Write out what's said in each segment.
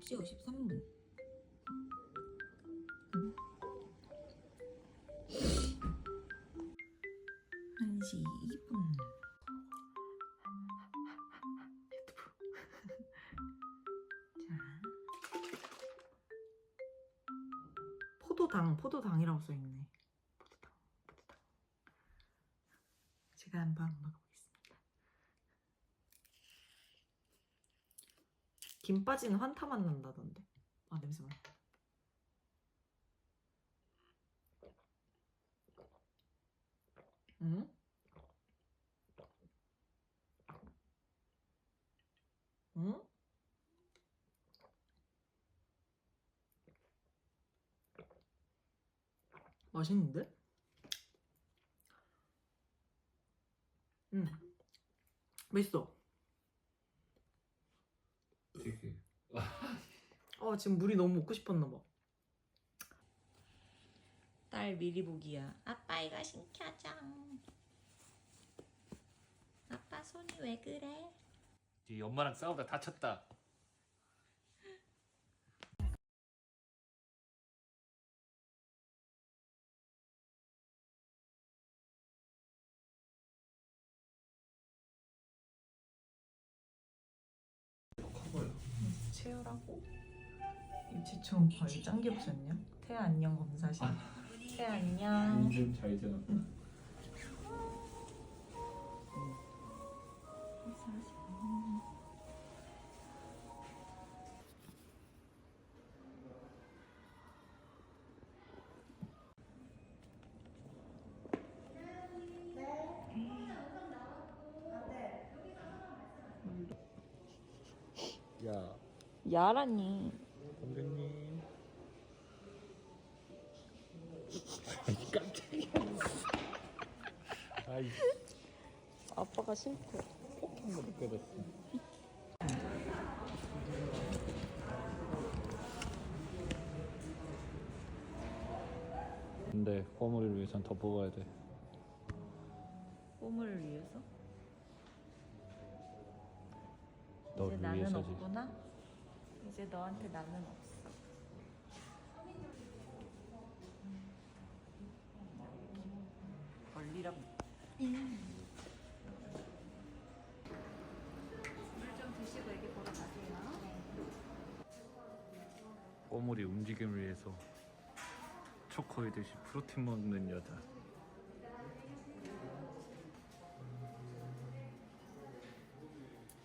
9시 53분. 한시 2분. 포도당, 포도당이라고 써있네. 포도당, 포도당. 제가 한번 먹어보겠습니다. 김 빠지는 환타 맛 난다던데. 아 냄새 맡 응? 응? 맛있는데? 응. 맛있어. 아 지금 물이 너무 먹고 싶었나 봐. 딸 미리 보기야. 아빠 이거 신켜줘. 아빠 손이 왜 그래? 네 엄마랑 싸우다 다쳤다. 채우라고. 임치총 거의 짱게 없었냐? 태아 안녕 검사실. 태아 안녕. 인증 잘 되나? 야, 야라니. 선배님. 깜짝이야. 아이, 아빠가 싫대. 한번 끊었어. 근데 꼬물을 위해선 더 뽑아야 돼. 꿈을 위해서? 너를 이제 나는 위해서지. 없구나. 이제 너한테 나는 없어. 걸리 라고. 꼬물이 움직임을 위해서 초코이듯이 프로틴 먹는 여자.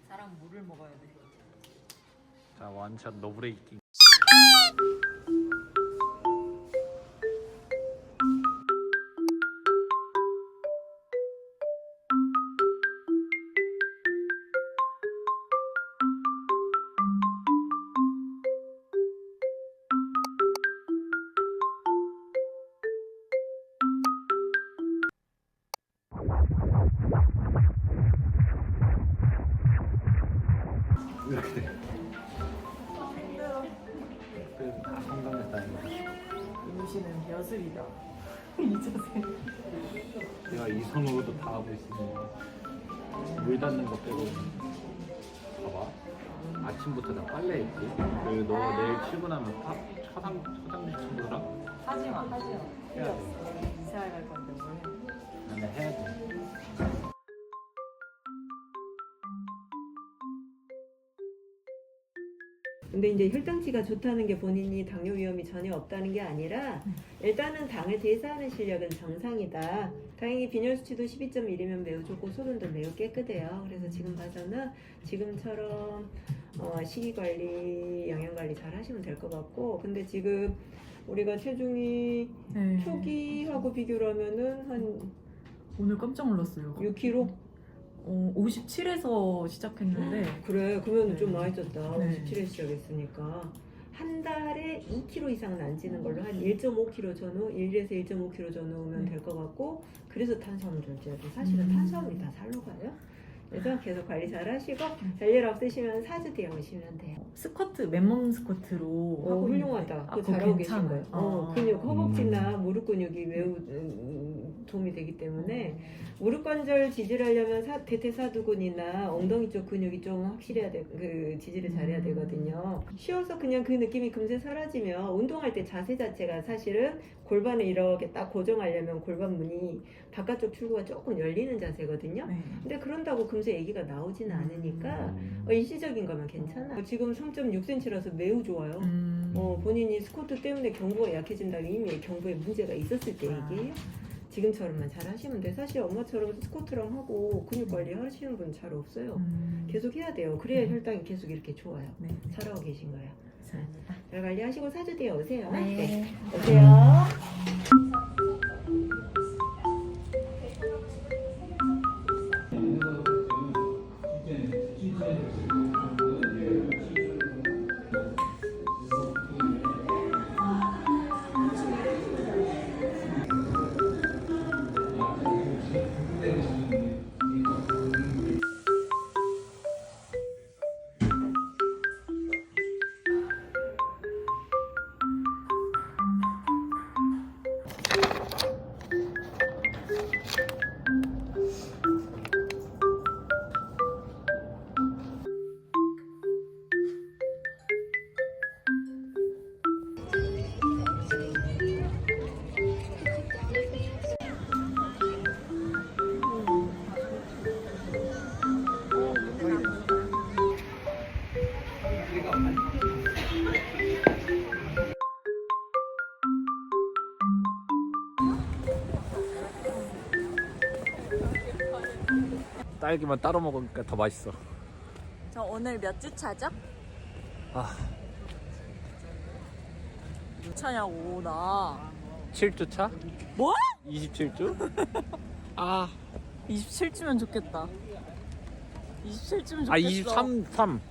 사람 물을 먹어야 돼. 자 완샷 노브레이킹. 이렇게 돼. 그래도 다 성공했다는 거. 임시는 여슬이다. 이 자세. 내가 이 손으로도 다 하고 있으니 물 닿는 거 빼고 봐봐 아침부터 나 빨래 했지 그리고 너 내일 출근하면 파, 초상 초상집 청소라 하지 마, 하지마. 해야 돼 이사를 갈 건데 뭘 해? 나는 해야 돼 근데 이제 혈당치가 좋다는 게 본인이 당뇨 위험이 전혀 없다는 게 아니라 일단은 당을 대사하는 실력은 정상이다. 다행히 빈혈 수치도 12.1이면 매우 좋고 소변도 매우 깨끗해요. 그래서 지금 봐서는 지금처럼 어, 식이 관리, 영양 관리 잘 하시면 될 것 같고, 근데 지금 우리가 체중이 네. 초기하고 비교를 하면은 한 오늘 깜짝 놀랐어요. 6kg? 어, 57에서 시작했는데 그래, 그러면 네. 좀 많이 쪘다. 네. 57에 시작했으니까. 한 달에 2kg 이상은 안 찌는 걸로 한 1.5kg 전후, 1에서 1.5kg 전후면 네. 될것 같고, 그래서 탄수화물 좀 쪄야 돼. 사실은 음. 탄수화물이 다 살로 가요. 그래서 계속 관리 잘 하시고, 별일 없으시면 4주 뒤에 오시면 돼요. 스쿼트 맨몸 스쿼트로 오, 하고 훌륭하다. 아, 그거 잘하고 계신 괜찮은 거예요. 거예요? 어, 아. 근육, 허벅지나 무릎 근육이 매우 음, 도움이 되기 때문에 무릎 관절 지지를 하려면 사, 대퇴사두근이나 엉덩이 쪽 근육이 좀 확실해야 돼, 그 지지를 잘해야 되거든요. 쉬어서 그냥 그 느낌이 금세 사라지면 운동할 때 자세 자체가 사실은 골반을 이렇게 딱 고정하려면 골반 문이 바깥쪽 출구가 조금 열리는 자세거든요. 네. 근데 그런다고 금세 아기가 나오지는 않으니까 어, 일시적인 거면 괜찮아. 요 지금 3.6cm라서 매우 좋아요. 음. 어, 본인이 스쿼트 때문에 경부가 약해진다면 이미 경부에 문제가 있었을 때 아. 얘기예요. 지금처럼만 잘 하시면 돼. 사실 엄마처럼 스쿼트랑 하고 근육 관리 하시는 분 잘 없어요. 음. 계속 해야 돼요. 그래야 네. 혈당이 계속 이렇게 좋아요. 네. 잘하고 계신 거예요. 감사합니다. 잘 관리하시고 사주대에 오세요. 네. 오세요. 딸기만 따로 먹으니까 더 맛있어. 저 오늘 몇 주 차죠? 아, 6차냐고 나 7주 차? 뭐? 27주? 아, 27주면 좋겠다 27주면 좋겠어 아 23, 3.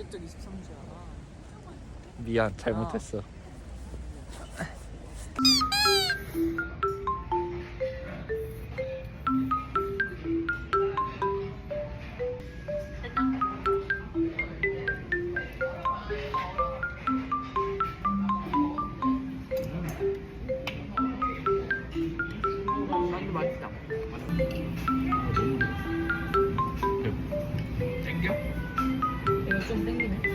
언제적 23주야 미안, 잘못했어. something.